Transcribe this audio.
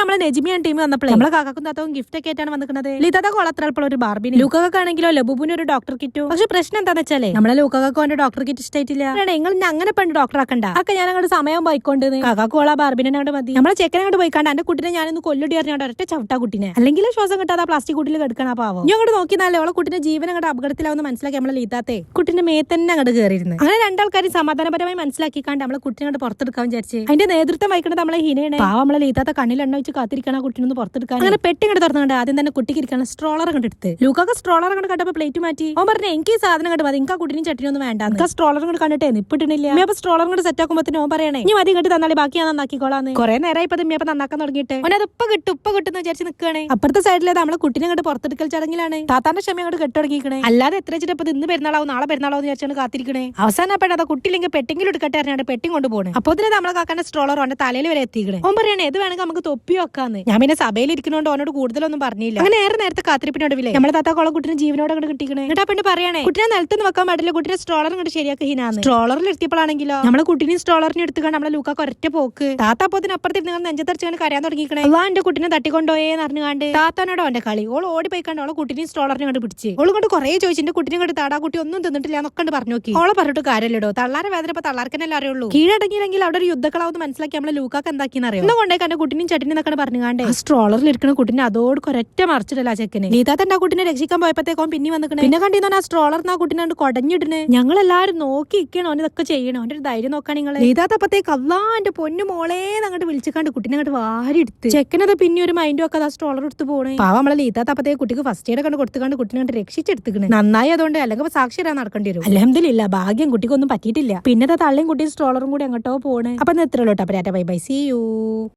നമ്മളെ നെജിമിയൻ ടീം വന്നപ്പോൾ നമ്മളെ കാക്കും താത്തവും ഗിഫ്റ്റ് ഒക്കെ ആയിട്ടാണ് വന്നിരിക്കുന്നത് ലിതത കൊളത്രപ്പോൾ ഒരു ബാർബിന് ലൂക്കാക്കാണെങ്കിലോ ലബുബുന് ഒരു ഡോക്ടർ കിറ്റും പക്ഷെ പ്രശ്നം എന്താണെന്ന് വെച്ചാലേ നമ്മളെ ലൂക്കാക്കോ എന്റെ ഡോക്ടർ കിറ്റ് ഇഷ്ടായിട്ടില്ല. നിങ്ങൾ അങ്ങനെ പണ്ട് ഡോക്ടർ ആക്കണ്ട. ഒക്കെ ഞാൻ അങ്ങോട്ട് സമയം പോയിക്കൊണ്ട് കൊള ബാർബിനെ അങ്ങോട്ട് മതി. നമ്മളെ ചെക്കനെ അങ്ങോട്ട് പോയിക്കാണ്ട് എന്റെ കുട്ടിനെ ഞാനൊന്ന് കൊല്ലടി അറിഞ്ഞോണ്ട് ഒരൊറ്റ ചവിട്ട കുട്ടിനെ. അല്ലെങ്കിൽ ശ്വാസം കിട്ടാതെ പ്ലാസ്റ്റിക് കുട്ടിയിൽ കിടക്കണ പാവം. ഞാൻ അങ്ങോട്ട് നോക്കിയാലേ അവളെ കുട്ടിന്റെ ജീവൻ അങ്ങോട്ട് അപകടത്തിലാവുന്ന മനസ്സിലാക്കി നമ്മളെ ലീതാത്തെ. കുട്ടിന്റെ മേ തന്നെ അങ്ങോട്ട് കയറിയിരുന്നു അങ്ങനെ രണ്ടാൾക്കാരും സമാധാനപരമായി മനസ്സിലാക്കിക്കാണ്ട് നമ്മളെ കുട്ടിനെ അങ്ങോട്ട് പുറത്തെടുക്കാൻ വിചാരിച്ച്. അതിന്റെ നേതൃത്വം വഹിക്കുന്നത് നമ്മളെ ഹിനയാണ്. പാവം നമ്മളെ ലീതാത്ത കണ്ണിൽ എണ്ണ വെച്ച് കാത്തിരിക്കണം ആ കുട്ടിനൊന്ന് പുറത്തെടുക്കാൻ അങ്ങനെ പെട്ടി ഇങ്ങോട്ട് തുറന്നുകൊണ്ട് ആദ്യം തന്നെ കുട്ടിക്ക് ഇരിക്കണം സ്ട്രോളർ കണ്ടെടുത്ത് എടുത്ത്. ലൂക്കൊക്കെ സ്ട്രോളർ കണ്ട് കണ്ടപ്പോ പ്ലേറ്റ് മാറ്റി. ഓ പറഞ്ഞു എനിക്ക് ഈ സാധനം കണ്ടു മതി എനിക്ക് ആ കുട്ടിനും ചട്ടിനൊന്നും വേണ്ട എനിക്ക് ആ സ്ട്രോളർ കൊണ്ട് കണ്ടിട്ടേ നിപ്പിട്ടില്ല അപ്പൊ സ്ട്രോളർ കൊണ്ട് സെറ്റ് ആക്കുമ്പോൾ ഓൻ പറയണേ ഇനി മതി ഇങ്ങോട്ട് തന്നാലേ ബാക്കി ഞാൻ നന്നാക്കിക്കോളാന്ന്. കുറെ നേരം ഇപ്പൊ ഇമ്മ നന്നാക്കാൻ തുടങ്ങിയിട്ട്. ഓനത് ഇപ്പൊ കിട്ടും ഇപ്പൊ കിട്ടുന്ന വിചാരിച്ച് നിൽക്കുകയാണ് അപ്പുറത്തെ സൈഡിലെ നമ്മളെ കുട്ടിനെ അങ്ങോട്ട് പുറത്തെടുക്കൽ ചടങ്ങിലാണ്. താത്താന്റെ ക്ഷമ അങ്ങോട്ട് കെട്ടുടങ്ങിക്കണേ അല്ലാതെ എത്ര വെച്ചിട്ട് ഇപ്പൊ ഇന്ന് പെരുന്നാളാവും നാളെ പെരുന്നാളാവും എന്ന് വിചാരിച്ചാണ് കാത്തിരിക്കണേ. അവസാനം അപ്പൊ അത് കുട്ടിയില്ലെങ്കിൽ പെട്ടെങ്കിലും എടുക്കട്ടെ അറിഞ്ഞാണ്ട് പെട്ടിങ് കൊണ്ടുപോകണേ അപ്പോ തന്നെ നമ്മളെ കാക്കാന്റെ സ്ട്രോളർ ഓന്റെ തലയിൽ വരെ എത്തിക്കണേ ഓൻ പറയണേ ഇത് വേണമെങ്കിൽ നമുക്ക് തൊപ്പി വെക്കാന്ന് ഞാൻ പിന്നെ സഭയിൽ ഇരിക്കുന്നോണ്ട് അവനോട് കൂടുതലൊന്നും പറഞ്ഞില്ല. അങ്ങനെ നേരെ നേരത്തെ കാത്തിരിപ്പിനൊടുവില്ലേ? നമ്മളെ താത്ത കുളം കുട്ടിനെ ജീവനോട് അങ്ങോട്ട് കിട്ടിക്കണേ. എന്നിട്ട് പിന്നെ പെണ്ണ് പറയണേ കുട്ടിനെ നിലത്തൊന്നും വെക്കാൻ പാടില്ല കുട്ടിനെ സ്ട്രോളർ അങ്ങോട്ട് ശരിയാക്കി ഹിനാന്ന്. സ്ട്രോളറിൽ എത്തിയപ്പോഴാണെങ്കിലോ നമ്മളെ കുട്ടിനെയും സ്ട്രോളറിനെ എടുത്തുകൊണ്ട് നമ്മളെ ലൂക്കാക്ക് ഒറ്റ പോക്ക്. താത്ത അപ്പോത്തിന് അപ്പുറത്തിരുന്ന് നെഞ്ചത്തടിച്ചാണ് കരയാൻ തുടങ്ങിക്കണേ. അതാ എന്റെ കുട്ടിനെ തട്ടിക്കൊണ്ടോയേന്ന് അറിഞ്ഞുകാണ്ട് താത്താനോടോ അവന്റെ കളി. ഓൾ ഓടി പോയിക്കാണ്ട് ഓളെ കുട്ടിനെയും സ്ട്രോളറിനെ കണ്ട് പിടിച്ച്. ഓൾ കൊണ്ട് കുറെ ചോദിച്ചു എന്റെ കുട്ടിനെ കണ്ട് താടാ കുട്ടി ഒന്നും തിന്നിട്ടില്ല എന്നൊക്കെ കണ്ട് പറഞ്ഞു നോക്കി. ഓളെ പറഞ്ഞിട്ട് കാര്യമില്ലടോ. തള്ളാരെ വേദന ഇപ്പൊ തള്ളാർക്കനല്ലേ അറിയുള്ളൂ കീഴടങ്ങിയില്ലെങ്കിൽ അവിടെ ഒരു യുദ്ധക്കളാവെന്ന് മനസ്സിലാക്കി നമ്മളെ ലൂക്കാക്ക് എന്താക്കിയെന്ന് അറിയാം? എന്റെ കുട്ടിനെയും ചട്ടിനെയും എന്നൊക്കെ പറഞ്ഞുകാണ്ട്. ആ സ്ട്രോളറിൽ ഇരിക്കുന്ന കുട്ടിനെ അതോട് കൊരറ്റ മറിച്ചിട്ടല്ല ആ നീതാ തന്നെ ആ കുട്ടിനെ രക്ഷിക്കാൻ പോയപ്പോഴത്തേക്കും പിന്നെ വന്നിക്കണേ. പിന്നെ കണ്ടിരുന്ന ആ സ്ട്രോളർ ആ കുട്ടിനെ കണ്ട് കൊടഞ്ഞിടണേ ഞങ്ങൾ എല്ലാവരും നോക്കി ഇരിക്കണോ ഓൻ ഇതൊക്കെ ചെയ്യണോ. അവന്റെ ഒരു ധൈര്യം നോക്കാൻ നിങ്ങൾ നീതാത്തപ്പത്തേക്ക് അല്ലാ എന്റെ പൊന്നു മോളെ അങ്ങോട്ട് വിളിച്ചിക്കാണ്ട് കുട്ടിനെ അങ്ങോട്ട് വാരി എടുത്ത് ചെക്കനത് പിന്നെ ഒരു മൈൻഡും ഒക്കെ ആ സ്ട്രോളർ എടുത്ത് പോണേ. പാവ നമ്മളെ ലീതാത്തപ്പത്തേക്ക് കുട്ടിക്ക് ഫസ്റ്റ് എയ്ഡ് കണ്ട് കൊടുത്തുകൊണ്ട് കുട്ടിനെ കണ്ട് രക്ഷിച്ചെടുത്തുക്കണേ. നന്നായി അതുകൊണ്ട് അല്ലെങ്കിൽ സാക്ഷിരാ നടക്കേണ്ടി വരും. അലഹമില്ല ഭാഗ്യം കുട്ടിക്കൊന്നും പറ്റിയിട്ടില്ല. പിന്നെ തള്ളിയും കുട്ടിയും സ്ട്രോളറും കൂടി അങ്ങോട്ടോ പോണേ. അപ്പൊ ഇന്ന് എത്ര അപ്പൊ ബൈ ബൈ. C U